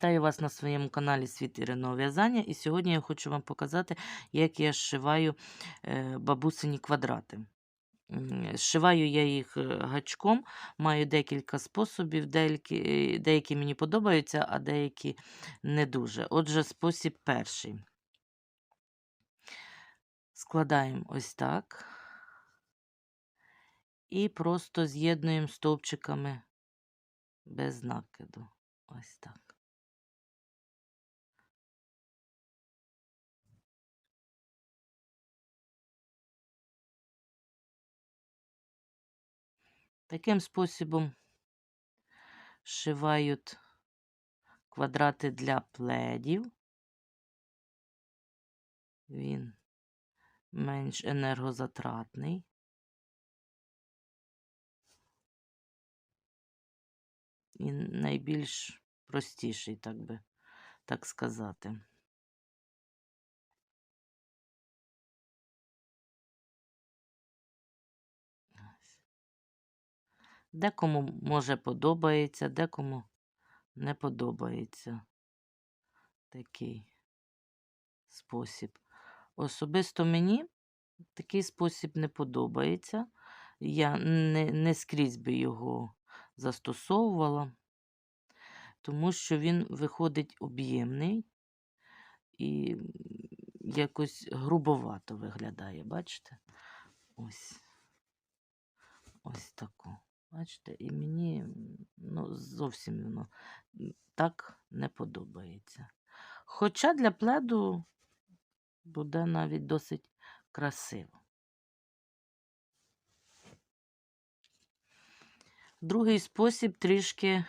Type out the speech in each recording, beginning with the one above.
Вітаю вас на своєму каналі Світ Іриного В'язання. І сьогодні я хочу вам показати, як я зшиваю е, бабусині квадрати. Зшиваю я їх е, гачком, маю декілька способів, деякі, е, деякі мені подобаються, а деякі не дуже. Отже, спосіб перший. Складаємо ось так. І просто з'єднуємо стовпчиками без накиду. Ось так. Таким способом сшивають квадрати для пледів. Він менш енергозатратний. І найбільш простіший, так би так сказати. Декому може подобається, декому не подобається такий спосіб. Особисто мені такий спосіб не подобається. Я не, не скрізь би його застосовувала, тому що він виходить об'ємний і якось грубовато виглядає, бачите? Ось. Ось таку. Бачите, і мені ну, зовсім воно м, так не подобається. Хоча для пледу буде навіть досить красиво. Другий спосіб трішки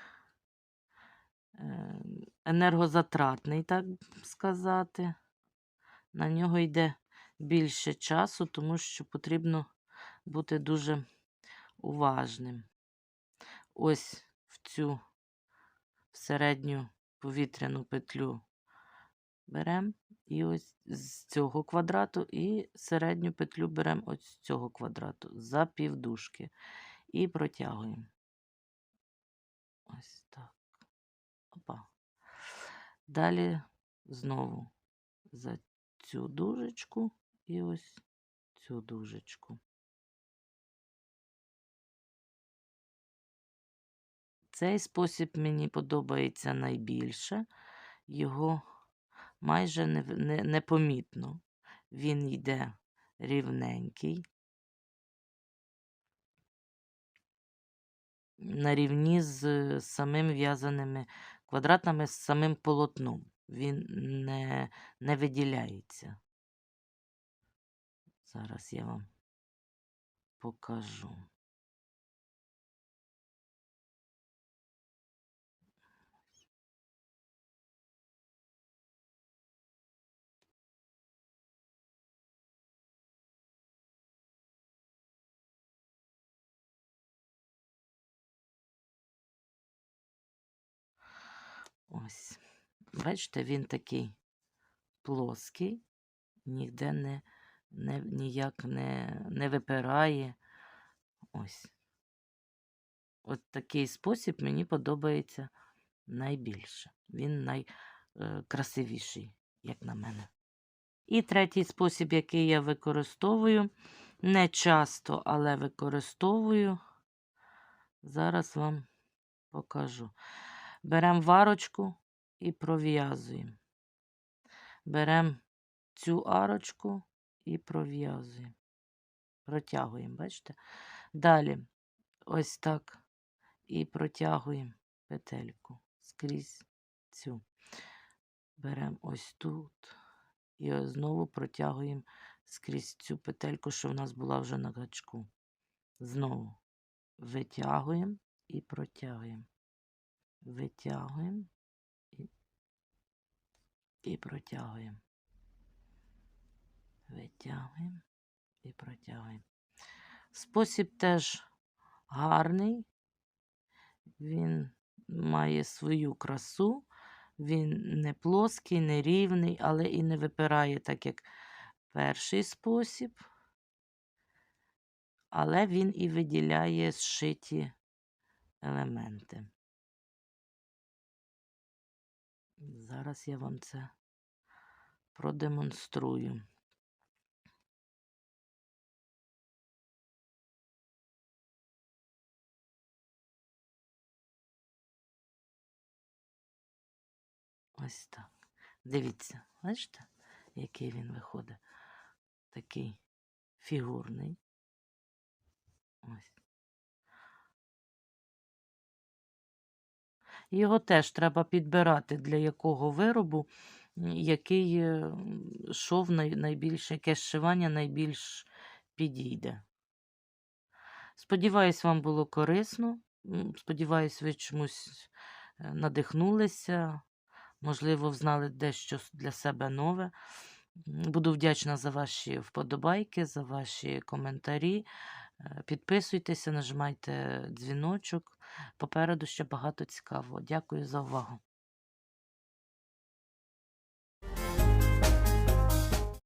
е, енергозатратний, так сказати. На нього йде більше часу, тому що потрібно бути дуже уважним. Ось в цю середню повітряну петлю беремо і ось з цього квадрату, і середню петлю беремо ось з цього квадрату за півдужки і протягуємо. Ось так. Опа. Далі знову за цю дужечку і ось цю дужечку. Цей спосіб мені подобається найбільше. Його майже не, не, непомітно. Він йде рівненький. На рівні з самим в'язаними квадратами, з самим полотном. Він не, не виділяється. Зараз я вам покажу. Ось. Бачите, він такий плоский, ніде не, не, ніяк не, не випирає. Ось. От такий спосіб мені подобається найбільше. Він найкрасивіший, як на мене. І третій спосіб, який я використовую, не часто, але використовую. Зараз вам покажу. Беремо варочку і пров'язуємо. Беремо цю арочку і пров'язуємо. Протягуємо, бачите? Далі ось так і протягуємо петельку скрізь цю. Беремо ось тут і знову протягуємо скрізь цю петельку, що в нас була вже на гачку. Знову витягуємо і протягуємо. Витягуємо і, і протягуємо. Витягуємо і протягуємо. Спосіб теж гарний. Він має свою красу. Він не плоский, не рівний, але і не випирає, так як перший спосіб. Але він і виділяє зшиті елементи. Зараз я вам це продемонструю. Ось так. Дивіться, бачите, який він виходить. Такий фігурний. Ось. Його теж треба підбирати для якого виробу, який е, шов найбільше, яке зшивання найбільш підійде. Сподіваюсь, вам було корисно. Сподіваюсь, ви чомусь е, надихнулися, можливо, взнали дещо для себе нове. Буду вдячна за ваші вподобайки, за ваші коментарі. Е, Підписуйтеся, нажимайте дзвіночок. Попереду ще багато цікавого. Дякую за увагу.